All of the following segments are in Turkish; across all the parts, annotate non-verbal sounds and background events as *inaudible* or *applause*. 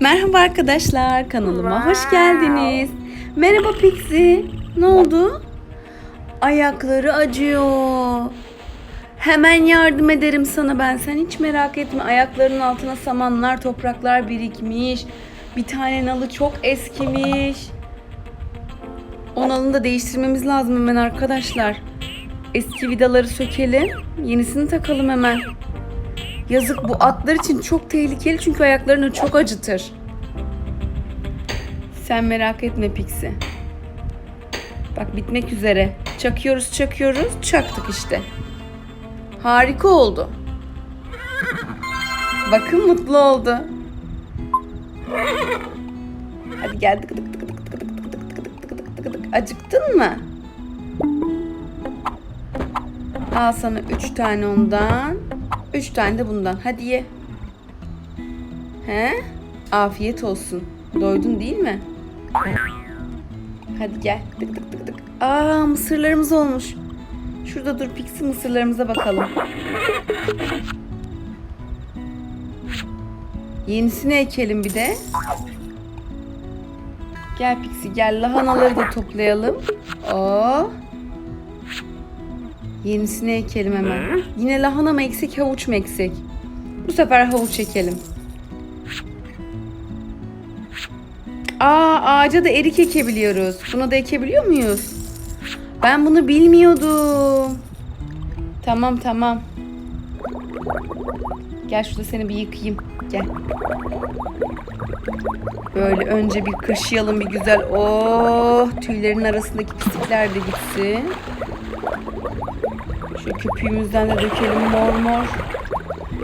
Merhaba arkadaşlar, kanalıma hoş geldiniz. Merhaba Pixie. Ne oldu? Ayakları acıyor. Hemen yardım ederim sana ben. Sen hiç merak etme. Ayaklarının altına samanlar, topraklar birikmiş. Bir tane nalı çok eskimiş. O nalını da değiştirmemiz lazım hemen arkadaşlar. Eski vidaları sökelim. Yenisini takalım hemen. Yazık bu atlar için çok tehlikeli çünkü ayaklarını çok acıtır. Sen merak etme Pixie. Bak bitmek üzere. Çakıyoruz çakıyoruz. Çaktık işte. Harika oldu. Bakın mutlu oldu. Hadi gel. Acıktın mı? Al sana üç tane ondan. Üç tane de bundan. Hadi ye. He? Afiyet olsun. Doydun değil mi? Hadi gel. Tık tık tık tık. Aa mısırlarımız olmuş. Şurada dur Pixie mısırlarımıza bakalım. Yenisini ekelim bir de. Gel Pixie gel lahanaları da toplayalım. Oo. Yenisini ekelim hemen. Yine lahana mı eksik havuç mu eksik? Bu sefer havuç ekelim. Aa ağaca da erik ekebiliyoruz. Buna da ekebiliyor muyuz? Ben bunu bilmiyordum. Tamam tamam. Gel şurada seni bir yıkayayım. Gel. Böyle önce bir kırşıyalım bir güzel. Oh tüylerin arasındaki pislikler de gitsin. Şu köpüğümüzden de dökelim mor mor.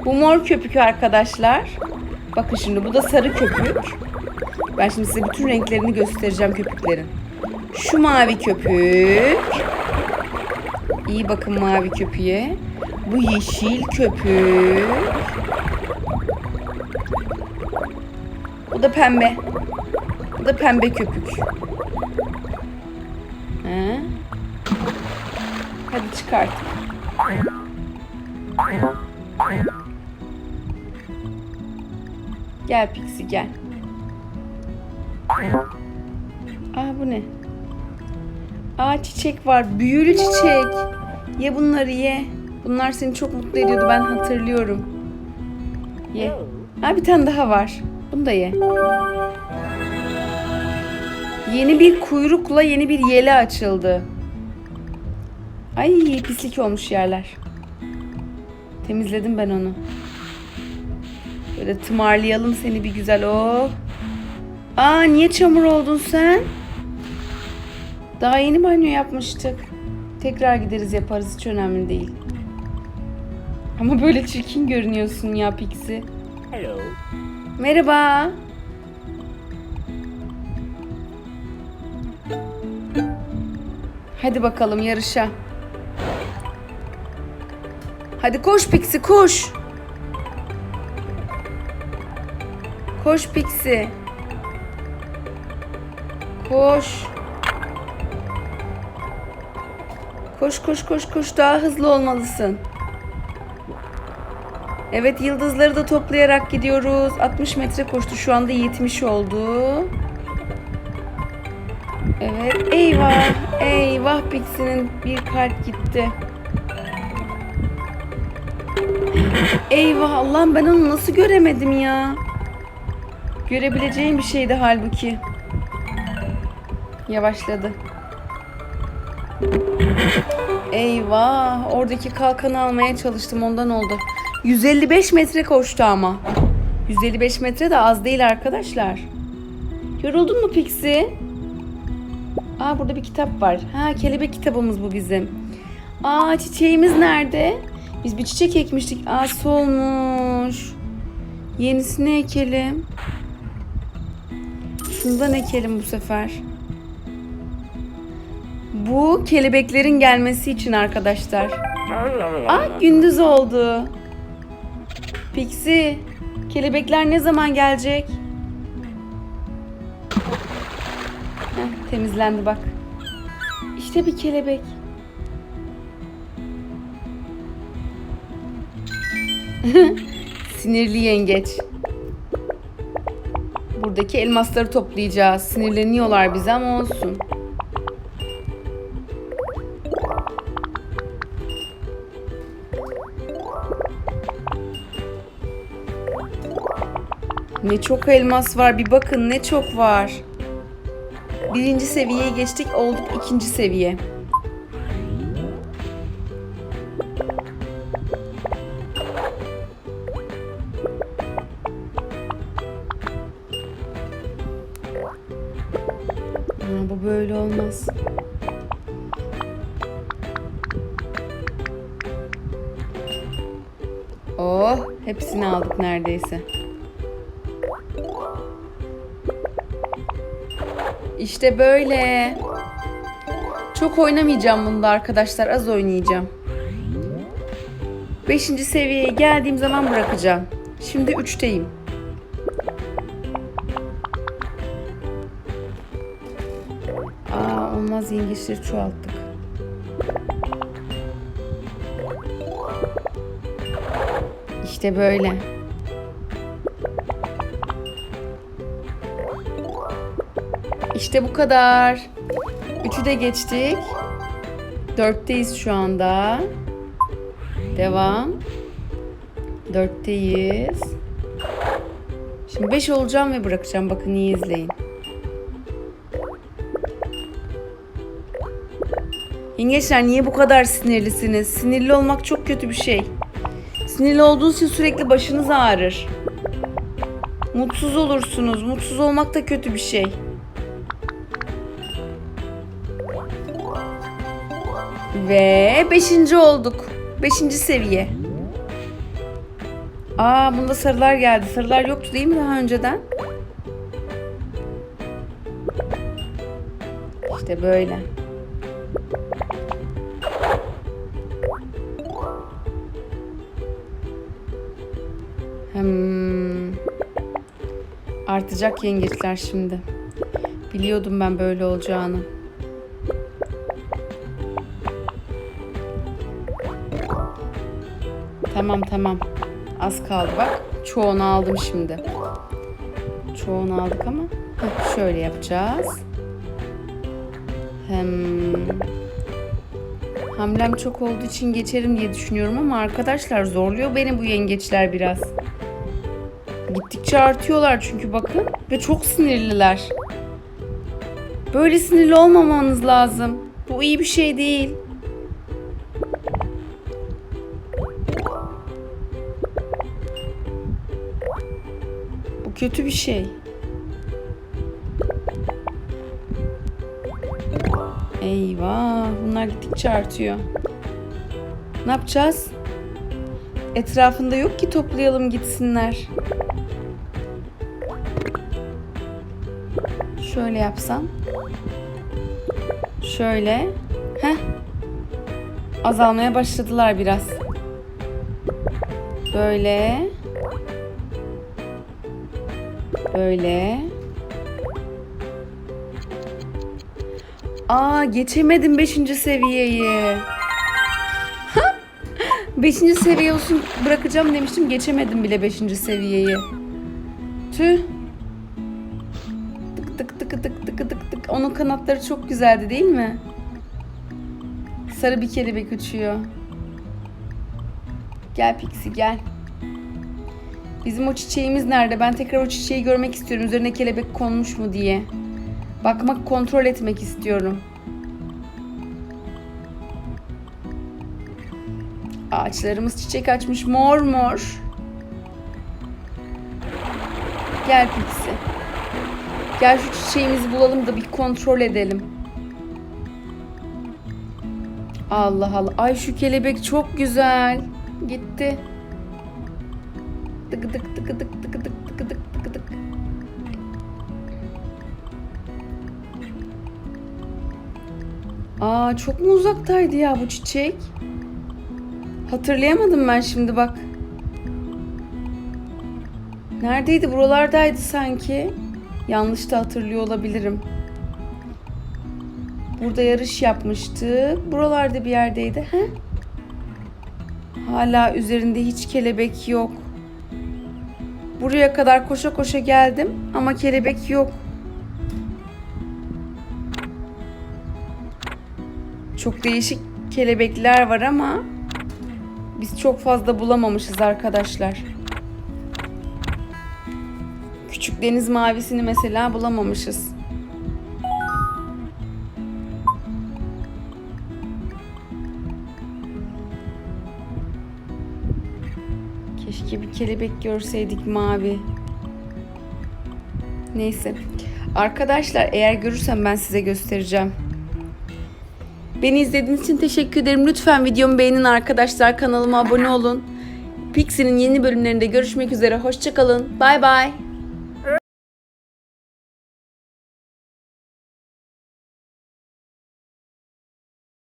Bu mor köpük arkadaşlar. Bakın şimdi bu da sarı köpük. Ben şimdi size bütün renklerini göstereceğim köpüklerin. Şu mavi köpük. İyi bakın mavi köpüğe. Bu yeşil köpük. Bu da pembe. Bu da pembe köpük. He? Hadi çıkart. Gel Pixie gel. Aa bu ne? Aa çiçek var. Büyülü çiçek. Ye bunları ye. Bunlar seni çok mutlu ediyordu ben hatırlıyorum. Ye. Aa bir tane daha var. Bunu da ye. Yeni bir kuyrukla yeni bir yele açıldı. Ay pislik olmuş yerler. Temizledim ben onu. Böyle tımarlayalım seni bir güzel o. Aa niye çamur oldun sen? Daha yeni banyo yapmıştık. Tekrar gideriz yaparız hiç önemli değil. Ama böyle çirkin görünüyorsun ya Pixie. Hello. Merhaba. Hadi bakalım yarışa. Hadi koş Pixie koş. Koş Pixie. Koş. Koş koş koş koş daha hızlı olmalısın. Evet yıldızları da toplayarak gidiyoruz. 60 metre koştu şu anda 70 oldu. Evet eyvah eyvah Pixie'nin bir kalp gitti. Eyvah Allah'ım ben onu nasıl göremedim ya. Görebileceğim bir şeydi halbuki. Yavaşladı. Eyvah oradaki kalkanı almaya çalıştım ondan oldu. 155 metre koştu ama. 155 metre de az değil arkadaşlar. Yoruldun mu Pixie? Aa burada bir kitap var. Ha kelebek kitabımız bu bizim. Aa çiçeğimiz nerede? Biz bir çiçek ekmiştik. Aa solmuş. Yenisini ekelim. Şundan ekelim bu sefer. Bu kelebeklerin gelmesi için arkadaşlar. Aa gündüz oldu. Pixie, kelebekler ne zaman gelecek? Heh, temizlendi bak. İşte bir kelebek. *laughs* Sinirli yengeç. Buradaki elmasları toplayacağız. Sinirleniyorlar bize ama olsun. Ne çok elmas var bir bakın ne çok var. Birinci seviyeye geçtik olduk ikinci seviye. Aa, bu böyle olmaz. Oh, hepsini aldık neredeyse. İşte böyle. Çok oynamayacağım bunda arkadaşlar. Az oynayacağım. Beşinci seviyeye geldiğim zaman bırakacağım. Şimdi üçteyim. Aa olmaz yengeçleri çoğalttık. İşte böyle. İşte bu kadar. Üçü de geçtik. Dörtteyiz şu anda. Devam. Dörtteyiz. Şimdi beş olacağım ve bırakacağım. Bakın iyi izleyin. Yengeçler niye bu kadar sinirlisiniz? Sinirli olmak çok kötü bir şey. Sinirli olduğunuz için sürekli başınız ağrır. Mutsuz olursunuz. Mutsuz olmak da kötü bir şey. Ve beşinci olduk. Beşinci seviye. Aa bunda sarılar geldi. Sarılar yoktu değil mi daha önceden? İşte böyle. Hmm. Artacak yengeçler şimdi. Biliyordum ben böyle olacağını. Tamam tamam. Az kaldı bak. Çoğunu aldım şimdi. Çoğunu aldık ama Heh, şöyle yapacağız. Hem hamlem çok olduğu için geçerim diye düşünüyorum ama arkadaşlar zorluyor beni bu yengeçler biraz. Gittikçe artıyorlar çünkü bakın ve çok sinirliler. Böyle sinirli olmamanız lazım. Bu iyi bir şey değil. Kötü bir şey. Eyvah, bunlar gittikçe artıyor. Ne yapacağız? Etrafında yok ki toplayalım gitsinler. Şöyle yapsam. Şöyle. Heh. Azalmaya başladılar biraz. Böyle. Böyle. Aa geçemedim 5. seviyeyi. *laughs* 5. seviye olsun bırakacağım demiştim. Geçemedim bile 5. seviyeyi. Tüh. Tık tık tık tık tık tık tık. Onun kanatları çok güzeldi değil mi? Sarı bir kelebek uçuyor. Gel Pixie gel. Bizim o çiçeğimiz nerede? Ben tekrar o çiçeği görmek istiyorum. Üzerine kelebek konmuş mu diye. Bakmak, kontrol etmek istiyorum. Ağaçlarımız çiçek açmış mor mor. Gel Pixie. Gel şu çiçeğimizi bulalım da bir kontrol edelim. Allah Allah. Ay şu kelebek çok güzel. Gitti tıkı tık tıkı tık tıkı tık tıkı tık. Aa çok mu uzaktaydı ya bu çiçek? Hatırlayamadım ben şimdi bak. Neredeydi? Buralardaydı sanki. Yanlış da hatırlıyor olabilirim. Burada yarış yapmıştı. Buralarda bir yerdeydi. He? Hala üzerinde hiç kelebek yok. Buraya kadar koşa koşa geldim ama kelebek yok. Çok değişik kelebekler var ama biz çok fazla bulamamışız arkadaşlar. Küçük deniz mavisini mesela bulamamışız. Kelebek görseydik mavi. Neyse. Arkadaşlar eğer görürsem ben size göstereceğim. Beni izlediğiniz için teşekkür ederim. Lütfen videomu beğenin arkadaşlar. Kanalıma abone olun. Pixie'nin yeni bölümlerinde görüşmek üzere. Hoşçakalın. Bay bay.